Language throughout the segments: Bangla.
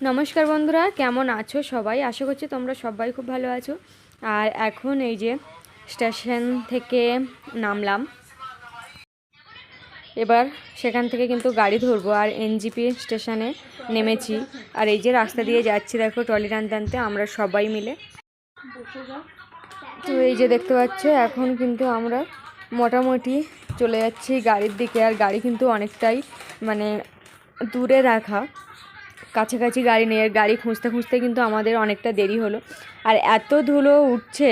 নমস্কার বন্ধুরা, কেমন আছো সবাই? আশা করছি তোমরা সবাই খুব ভালো আছো। আর এখন এই যে স্টেশন থেকে নামলাম। এবার সেখান থেকে কিন্তু গাড়ি ধরবো, আর এনজিপি স্টেশনে নেমেছি। আর এই যে রাস্তা দিয়ে যাচ্ছি, দেখো ট্রলি টানতে টানতে, আমরা সবাই মিলে। তো এই যে দেখতে পাচ্ছ, এখন কিন্তু আমরা মোটামুটি চলে যাচ্ছি গাড়ির দিকে, আর গাড়ি কিন্তু অনেকটাই মানে দূরে রাখা। কাছাকাছি গাড়ি নিয়ে গাড়ি খুঁজতে খুঁজতে কিন্তু আমাদের অনেকটা দেরি হলো। আর এত ধুলো উঠছে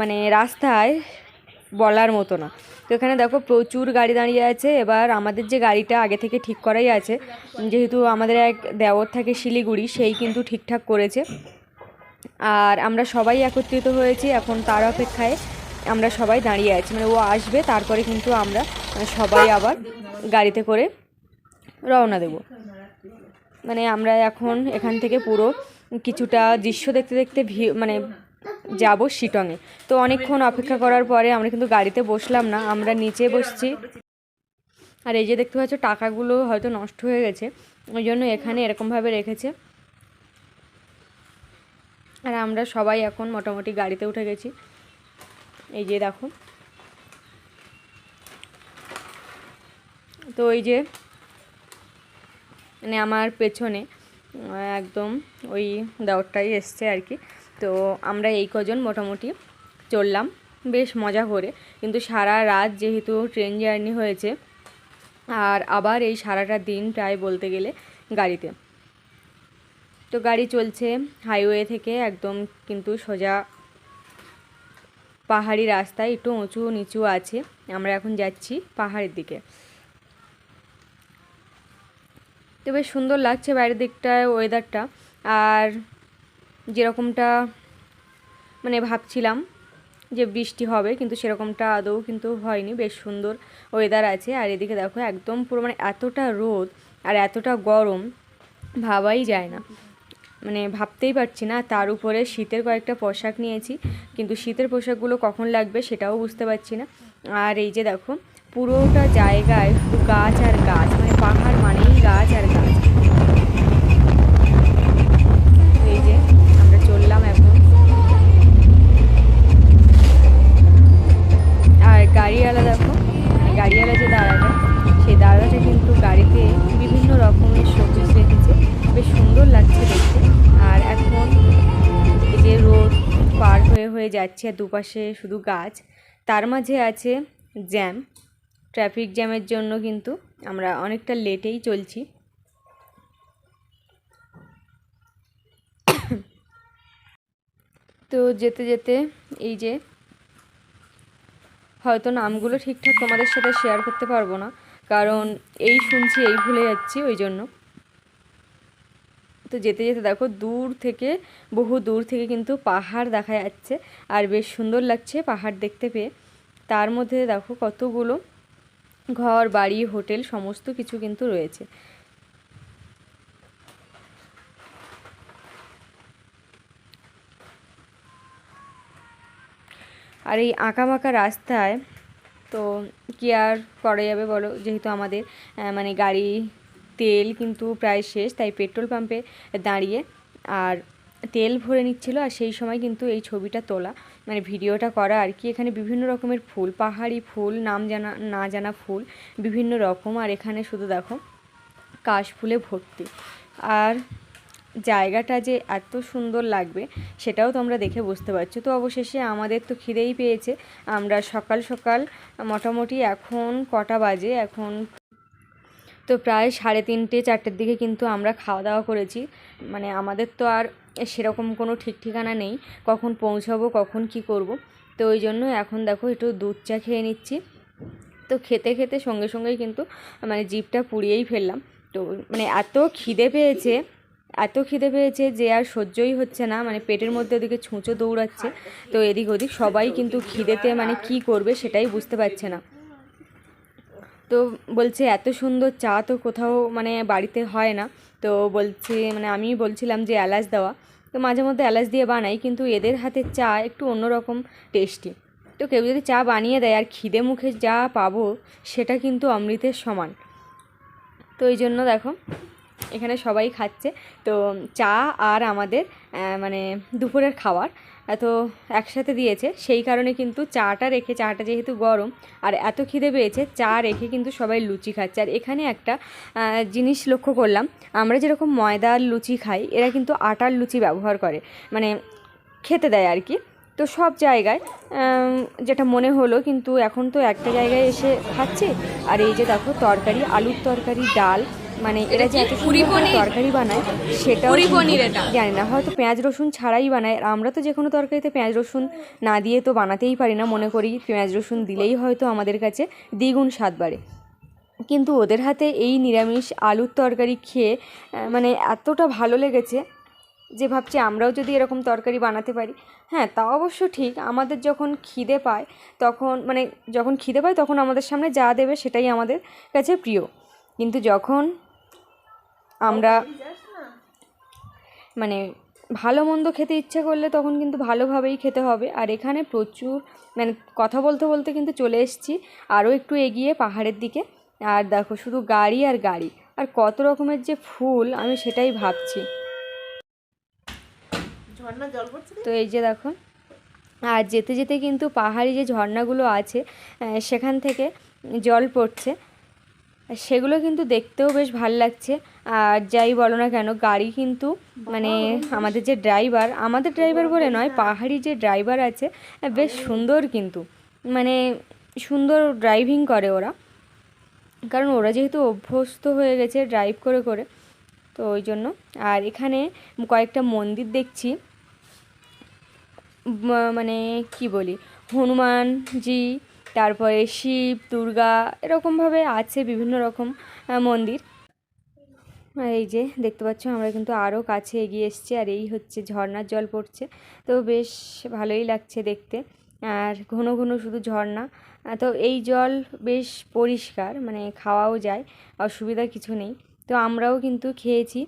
মানে রাস্তায় বলার মতো না। তো এখানে দেখো প্রচুর গাড়ি দাঁড়িয়ে আছে, এবার আমাদের যে গাড়িটা আগে থেকে ঠিক করাই আছে, যেহেতু আমাদের এক দেওর থাকে শিলিগুড়ি, সেই কিন্তু ঠিকঠাক করেছে। আর আমরা সবাই একত্রিত হয়েছি এখন তার অপেক্ষায় আমরা সবাই দাঁড়িয়ে আছি। মানে ও আসবে, তারপরে কিন্তু আমরা মানে সবাই আবার গাড়িতে করে রওনা দেব। মানে আমরা এখন এখান থেকে পুরো কিছুটা দৃশ্য দেখতে দেখতে ভি- মানে যাব শিটংয়ে। তো অনেকক্ষণ অপেক্ষা করার পরে আমরা কিন্তু গাড়িতে বসলাম না, আমরা নিচে বসছি। আর এই যে দেখতে পাচ্ছ, টাকাগুলো হয়তো নষ্ট হয়ে গেছে, ওই জন্য এখানে এরকমভাবে রেখেছে। আর আমরা সবাই এখন মোটামুটি গাড়িতে উঠে গেছি। এই যে দেখো তো ওই যে মানে আমার পেছনে একদম ওই দেওয়ারটাই এসছে আর কি। তো আমরা এই কজন মোটামুটি চললাম, বেশ মজা করে। কিন্তু সারা রাত যেহেতু ট্রেন জার্নি হয়েছে, আর আবার এই সারাটা দিন প্রায় বলতে গেলে গাড়িতে। তো গাড়ি চলছে হাইওয়ে থেকে একদম কিন্তু সোজা পাহাড়ি রাস্তায় একটু উঁচু নিচু আছে। আমরা এখন যাচ্ছি পাহাড়ের দিকে। তো বেশ সুন্দর লাগছে বাইরের দিকটায় ওয়েদারটা আর যেরকমটা মানে ভাবছিলাম যে বৃষ্টি হবে, কিন্তু সেরকমটা আদৌ কিন্তু হয়নি। বেশ সুন্দর ওয়েদার আছে। আর এদিকে দেখো, একদম পুরো মানে এতটা রোদ আর এতটা গরম, ভাবাই যায় না। মানে ভাবতেই পারছি না। তার উপরে শীতের কয়েকটা পোশাক নিয়েছি, কিন্তু শীতের পোশাকগুলো কখন লাগবে সেটাও বুঝতে পারছি না। আর এই যে দেখো, পুরোটা জায়গায় শুধু গাছ আর গাছ মানে পাহাড় মানেই গাছ আর গাছ। এই যে আমরা চললাম এখন। আর গাড়িওয়ালা দেখো মানে গাড়িওয়ালা যে দাঁড়াটা সেই দাঁড়াটা কিন্তু গাড়িতে বিভিন্ন রকমের সবুজ বেশ সুন্দর লাগছে দেখতে। আর এখন এই যে রোড পার হয়ে হয়ে যাচ্ছে আর দুপাশে শুধু গাছ, তার মাঝে আছে জ্যাম। ট্রাফিক জ্যামের জন্য কিন্তু আমরা অনেকটা লেটেই চলছি। তো যেতে যেতে এই যে হয়তো নামগুলো ঠিকঠাক তোমাদের সাথে শেয়ার করতে পারব না, কারণ এই শুনছি, এই ভুলে যাচ্ছি, ওই জন্য। তো যেতে যেতে দেখো দূর থেকে, বহু দূর থেকে কিন্তু পাহাড় দেখা যাচ্ছে। আর বেশ সুন্দর লাগছে পাহাড় দেখতে পেয়ে। তার মধ্যে দেখো কতগুলো ঘর, বাড়ি, হোটেল, সমস্ত কিছু কিন্তু রয়েছে। আর এই আঁকাবাঁকা রাস্তায় তো কি আর করা যাবে বলো? যেহেতু আমাদের মানে গাড়ি তেল কিন্তু প্রায় শেষ, তাই পেট্রোল পাম্পে দাঁড়িয়ে আর তেল ভরে নিচ্ছিল আর সেই সময় কিন্তু এই ছবিটা তোলা। মানে ভিডিওটা করা আর কি, এখানে বিভিন্ন রকমের ফুল, পাহাড়ি ফুল, নাম জানা, না জানা ফুল, বিভিন্ন রকম। আর এখানে শুধু দেখো, কাশ ফুলে ভর্তি। আর জায়গাটা যে এত সুন্দর লাগবে, সেটাও তোমরা দেখে বুঝতে পারছ। তো অবশেষে আমাদের তো খিদেই পেয়েছে। আমরা সকাল সকাল মোটামুটি এখন কটা বাজে? এখন তো প্রায় সাড়ে তিনটে, চারটের দিকে কিন্তু আমরা খাওয়া দাওয়া করেছি। মানে আমাদের তো আর সেরকম কোনো ঠিক ঠিকানা নেই, কখন পৌঁছাবো, কখন কি করব। তো ওই জন্য এখন দেখো একটু দুধ চা খেয়ে নিচ্ছি। তো খেতে খেতে সঙ্গে সঙ্গেই কিন্তু মানে জিভটা পুড়িয়েই ফেললাম। তো মানে এত খিদে পেয়েছে, এত খিদে পেয়েছে যে আর সহ্যই হচ্ছে না। মানে পেটের মধ্যে ওদিকে ছুঁচো দৌড়াচ্ছে। তো এদিক ওদিক সবাই কিন্তু খিদেতে মানে কি করবে সেটাই বুঝতে পারছে না। তো বলছে, এত সুন্দর চা তো কোথাও মানে বাড়িতে হয় না। তো বলছে মানে আমি বলছিলাম যে এলাচ দেওয়া। তো মাঝে মধ্যে এলাচ দিয়ে বানাই, কিন্তু এদের হাতের চা একটু অন্যরকম টেস্টি। তো কেউ যদি চা বানিয়ে দেয় আর খিদে মুখে যা পাবো, সেটা কিন্তু অমৃতের সমান। তো এই জন্য দেখো, এখানে সবাই খাচ্ছে। তো চা আর আমাদের মানে দুপুরের খাবার। আহ, তো একসাথে দিয়েছে সেই কারণে কিন্তু চাটা রেখে চাটা যেহেতু গরম আর এত খিদে পেয়েছে চা রেখে কিন্তু সবাই লুচি খাচ্ছে। আর এখানে একটা জিনিস লক্ষ্য করলাম আমরা যেরকম ময়দার লুচি খাই এরা কিন্তু আটার লুচি ব্যবহার করে মানে খেতে দেয় আর কি। তো সব জায়গায় যেটা মনে হলো কিন্তু এখন তো একটা জায়গায় এসে খাচ্ছি আর এই যে দেখো তরকারি আলুর তরকারি ডাল মানে এরা যে এত সুন্দর তরকারি বানায় সেটাও জানি না হয়তো পেঁয়াজ রসুন ছাড়াই বানায় আর আমরা তো যে কোনো তরকারিতে পেঁয়াজ রসুন না দিয়ে তো বানাতেই পারি না মনে করি পেঁয়াজ রসুন দিলেই হয়তো আমাদের কাছে দ্বিগুণ স্বাদ বাড়ে। কিন্তু ওদের হাতে এই নিরামিষ আলুর তরকারি খেয়ে মানে এতটা ভালো লেগেছে যে ভাবছি আমরাও যদি এরকম তরকারি বানাতে পারি। হ্যাঁ তা অবশ্য ঠিক আমাদের যখন খিদে পায় তখন মানে যখন খিদে পায় তখন আমাদের সামনে যা দেবে সেটাই আমাদের কাছে প্রিয়। কিন্তু যখন আমরা মানে ভালো মন্দ খেতে ইচ্ছে করলে তখন কিন্তু ভালোভাবেই খেতে হবে। আর এখানে প্রচুর মানে কথা বলতে বলতে কিন্তু চলে এসেছি। আরও একটু এগিয়ে পাহাড়ের দিকে। আর দেখো শুধু গাড়ি আর গাড়ি। আর কত রকমের যে ফুল আমি সেটাই ভাবছি। ঝর্ণা জল পড়ছে তো এই যে দেখো আর যেতে যেতে কিন্তু পাহাড়ি যে ঝর্ণাগুলো আছে সেখান থেকে জল পড়ছে। সেগুলো কিন্তু দেখতেও বেশ ভালো লাগছে। আর যাই বলো না কেন, গাড়ি কিন্তু মানে আমাদের যে ড্রাইভার, আমাদের ড্রাইভার বলে নয়, পাহাড়ি যে ড্রাইভার আছে, বেশ সুন্দর কিন্তু। মানে সুন্দর ড্রাইভিং করে ওরা। কারণ ওরা যেহেতু অভ্যস্ত হয়ে গেছে ড্রাইভ করে করে, তো ওই জন্য। আর এখানে কয়েকটা মন্দির দেখছি। মানে কি বলি, হনুমানজি তারপরে শিব, দুর্গা, এরকমভাবে আছে বিভিন্ন রকম মন্দির। আর এই যে দেখতে পাচ্ছ, আমরা কিন্তু আরও কাছে এগিয়ে এসেছি, আর এই হচ্ছে ঝর্ণার জল পড়ছে। তো বেশ ভালোই লাগছে দেখতে, আর ঘন ঘন শুধু ঝর্ণা। তো এই জল বেশ পরিষ্কার মানে খাওয়াও যায়, অসুবিধা কিছু নেই। তো আমরাও কিন্তু খেয়েছি।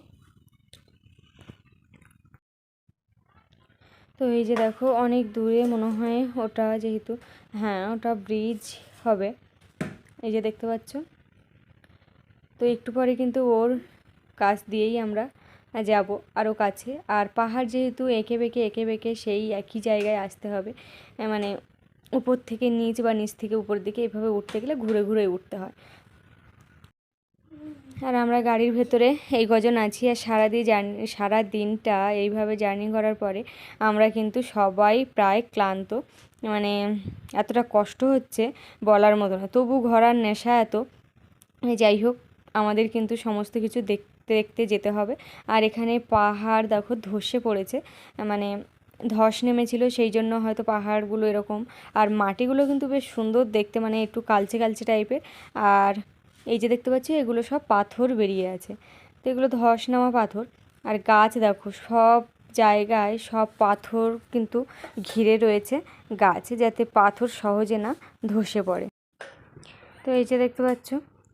তো এই যে দেখো, অনেক দূরে মনে হয় ওটা যেহেতু হ্যাঁ ওটা ব্রিজ হবে। এই যে দেখতে পাচ্ছ। তো একটু পরে কিন্তু ওর কাছ দিয়েই আমরা যাব আরও কাছে। আর পাহাড় যেহেতু এঁকে বেঁকে এঁকে বেঁকে সেই একই জায়গায় আসতে হবে। মানে উপর থেকে নিচ বা নিচ থেকে উপর দিকে এভাবে উঠতে গেলে ঘুরে ঘুরে উঠতে হয়। আর আমরা গাড়ির ভেতরে এই কজন আছি আর সারা দিয়ে জার্নি, সারা দিনটা এইভাবে জার্নি করার পরে আমরা কিন্তু সবাই প্রায় ক্লান্ত। মানে এতটা কষ্ট হচ্ছে বলার মতো না। তবু ঘোরার নেশা এত। যাই হোক, আমাদের কিন্তু সমস্ত কিছু দেখতে দেখতে যেতে হবে। আর এখানে পাহাড় দেখো, ধসে পড়েছে। মানে ধস নেমেছিল, সেই জন্য হয়তো পাহাড়গুলো এরকম। আর মাটিগুলো কিন্তু বেশ সুন্দর দেখতে মানে একটু কালচে কালচে টাইপের আর এই যে দেখতে পাচ্ছি, এগুলো সব পাথর বেরিয়ে আছে। তো এগুলো ধস নামা পাথর। আর গাছ দেখো, সব জায়গায় সব পাথর কিন্তু ঘিরে রয়েছে গাছ যাতে পাথর সহজে না ধসে পড়ে। তো এই যে দেখতে পাচ্ছ,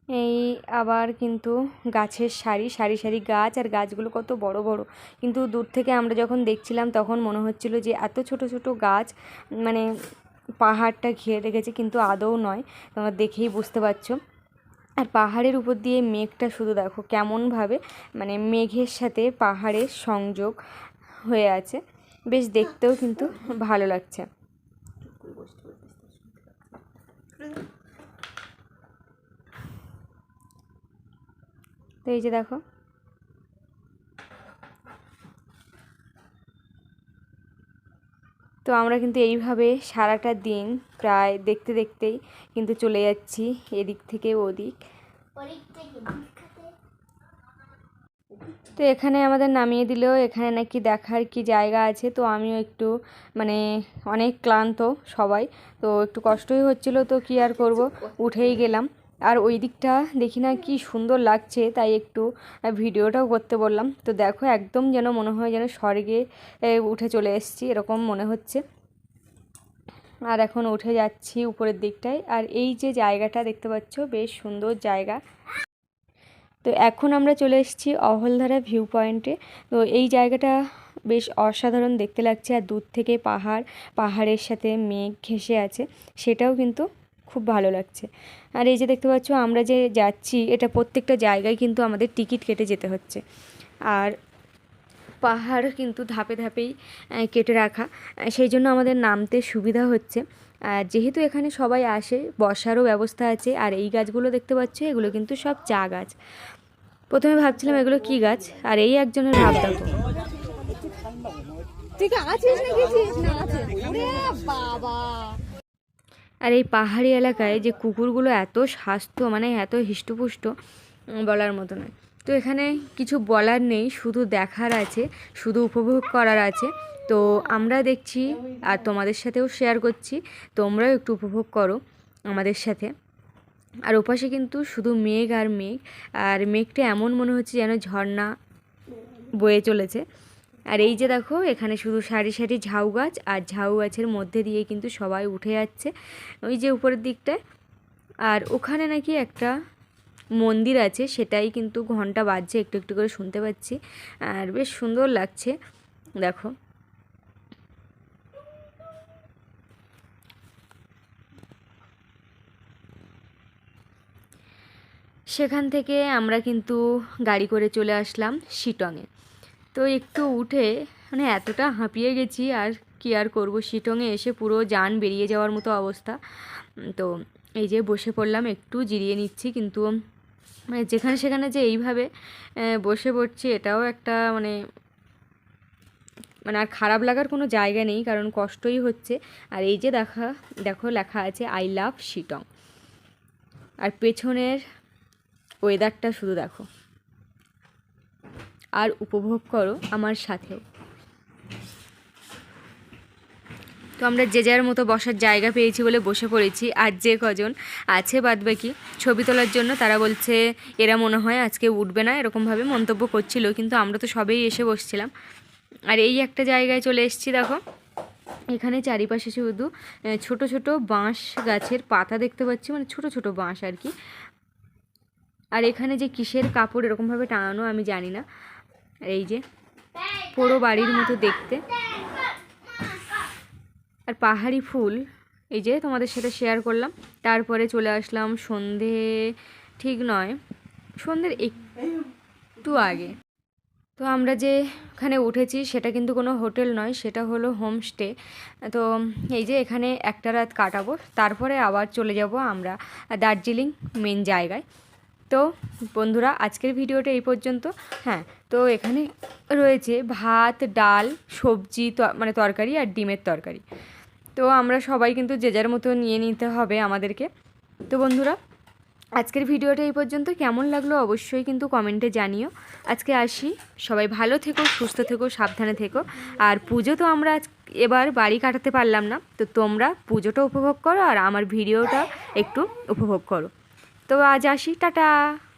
এই আবার কিন্তু গাছের সারি সারি সারি গাছ। আর গাছগুলো কত বড় বড়। কিন্তু দূর থেকে আমরা যখন দেখছিলাম, তখন মনে হচ্ছিল যে এত ছোট ছোট গাছ মানে পাহাড়টা ঘিরে রেখেছে, কিন্তু আদৌ নয়। তোমরা দেখেই বুঝতে পারছ। আর পাহাড়ের উপর দিয়ে মেঘটা শুধু দেখো কেমনভাবে মানে মেঘের সাথে পাহাড়ের সংযোগ হয়ে আছে। বেশ দেখতেও কিন্তু ভালো লাগছে। তো এই যে দেখো। তো আমরা কিন্তু এইভাবে সারাটা দিন প্রায় দেখতে দেখতেই কিন্তু চলে যাচ্ছি এদিক থেকে ওদিক। তো এখানে আমাদের নামিয়ে দিলেও এখানে নাকি দেখার কি জায়গা আছে, তো আমিও একটু মানে অনেক ক্লান্ত সবাই, তো একটু কষ্টই হচ্ছিল, তো কি আর করব? উঠেই গেলাম। আর ওই দিকটা দেখি না কি সুন্দর লাগছে, তাই একটু ভিডিওটাও করতে বললাম। তো দেখো একদম যেন মনে হয় যেন স্বর্গে উঠে চলে এসেছি, এরকম মনে হচ্ছে। আর এখন উঠে যাচ্ছি উপরের দিকটায়। আর এই যে জায়গাটা দেখতে পাচ্ছ, বেশ সুন্দর জায়গা। তো এখন আমরা চলে এসেছি অহলধারা ভিউ পয়েন্টে। তো এই জায়গাটা বেশ অসাধারণ দেখতে লাগছে। আর দূর থেকে পাহাড়, পাহাড়ের সাথে মেঘ ঘেঁষে আছে, সেটাও কিন্তু খুব ভালো লাগছে। আর এই যে দেখতে পাচ্ছ, আমরা যে যাচ্ছি, এটা প্রত্যেকটা জায়গায় কিন্তু আমাদের টিকিট কেটে যেতে হচ্ছে। আর পাহাড় কিন্তু ধাপে ধাপেই কেটে রাখা। সেই জন্য আমাদের নামতে সুবিধা হচ্ছে। আর যেহেতু এখানে সবাই আসে বসারও ব্যবস্থা আছে আর এই গাছগুলো দেখতে পাচ্ছ এগুলো কিন্তু সব চা গাছ। প্রথমে ভাবছিলাম এগুলো কি গাছ আর এই একজনের ভাব দেখো বাবা! আর এই পাহাড়ি এলাকায় যে কুকুরগুলো এত স্বাস্থ্য মানে এত হিষ্টপুষ্ট বলার মতো নয়। তো এখানে কিছু বলার নেই, শুধু দেখার আছে, শুধু উপভোগ করার আছে। তো আমরা দেখছি আর তোমাদের সাথেও শেয়ার করছি, তোমরাও একটু উপভোগ করো আমাদের সাথে। আর ওপাশে কিন্তু শুধু মেঘ আর মেঘ, আর মেঘটা এমন মনে হচ্ছে যেন ঝর্ণা বয়ে চলেছে। আর এই যে দেখো, এখানে শুধু সারি সারি ঝাউ গাছ, আর ঝাউ গাছের মধ্যে দিয়ে কিন্তু সবাই উঠে যাচ্ছে, ওই যে উপরের দিকটায়। আর ওখানে নাকি একটা মন্দির আছে, সেটাই কিন্তু ঘণ্টা বাজছে, একটু একটু করে শুনতে পাচ্ছি। আর বেশ সুন্দর লাগছে, দেখো। সেখান থেকে আমরা কিন্তু গাড়ি করে চলে আসলাম শিটংয়ে। তো একটু উঠে মানে এতটা হাঁপিয়ে গেছি, আর কি আর করব? শিটংয়ে এসে পুরো যান বেরিয়ে যাওয়ার মতো অবস্থা। তো এই যে বসে পড়লাম, একটু জিরিয়ে নিচ্ছি, কিন্তু মানে যেখানে সেখানে যে এইভাবে বসে পড়ছি, এটাও একটা মানে মানে আর খারাপ লাগার কোনো জায়গা নেই, কারণ কষ্টই হচ্ছে। আর এই যে দেখা, দেখো লেখা আছে আই লাভ শিটং আর পেছনের ওয়েদারটা শুধু দেখো। আর উপভোগ করো আমার সাথেও। তো আমরা যে যার মতো বসার জায়গা পেয়েছি বলে বসে পড়েছি। আর যে কজন আছে বাদবাকি ছবি তোলার জন্য, তারা বলছে, এরা মনে হয় আজকে উঠবে না। এরকমভাবে মন্তব্য করছিল, কিন্তু আমরা তো সবেই এসে বসছিলাম। আর এই একটা জায়গায় চলে এসেছি, দেখো। এখানে চারিপাশে শুধু ছোট ছোট বাঁশ গাছের পাতা দেখতে পাচ্ছি মানে ছোট ছোট বাঁশ আর কি। আর এখানে যে কিসের কাপড় এরকমভাবে টাঙানো আমি জানি না। এই যে পোড়ো বাড়ির মতো দেখতে। আর পাহাড়ি ফুল, এই যে তোমাদের সাথে শেয়ার করলাম। তারপরে চলে আসলাম সন্ধে, ঠিক নয়, সন্ধ্যের একটু আগে। তো আমরা যে এখানে উঠেছি, সেটা কিন্তু কোনো হোটেল নয়, সেটা হলো হোমস্টে। তো এই যে এখানে একটা রাত কাটাবো, তারপরে আবার চলে যাব আমরা দার্জিলিং মেন জায়গায়। তো বন্ধুরা, আজকের ভিডিওটা এই পর্যন্ত। হ্যাঁ তো এখানে রয়েছে ভাত, ডাল, সবজি মানে তরকারি আর ডিমের তরকারি। তো আমরা সবাই কিন্তু যে যার মতো নিয়ে নিতে হবে আমাদেরকে। তো বন্ধুরা, আজকের ভিডিওটা এই পর্যন্ত। কেমন লাগল অবশ্যই কিন্তু কমেন্টে জানিও। আজকে আসি। সবাই ভালো থেকো, সুস্থ থেকো, সাবধানে থেকো। আর পুজো তো আমরা আজ এবার বাড়ি কাটাতে পারলাম না। তো তোমরা পুজোটা উপভোগ করো আর আমার ভিডিওটা একটু উপভোগ করো। তো আজ আসি টাটা।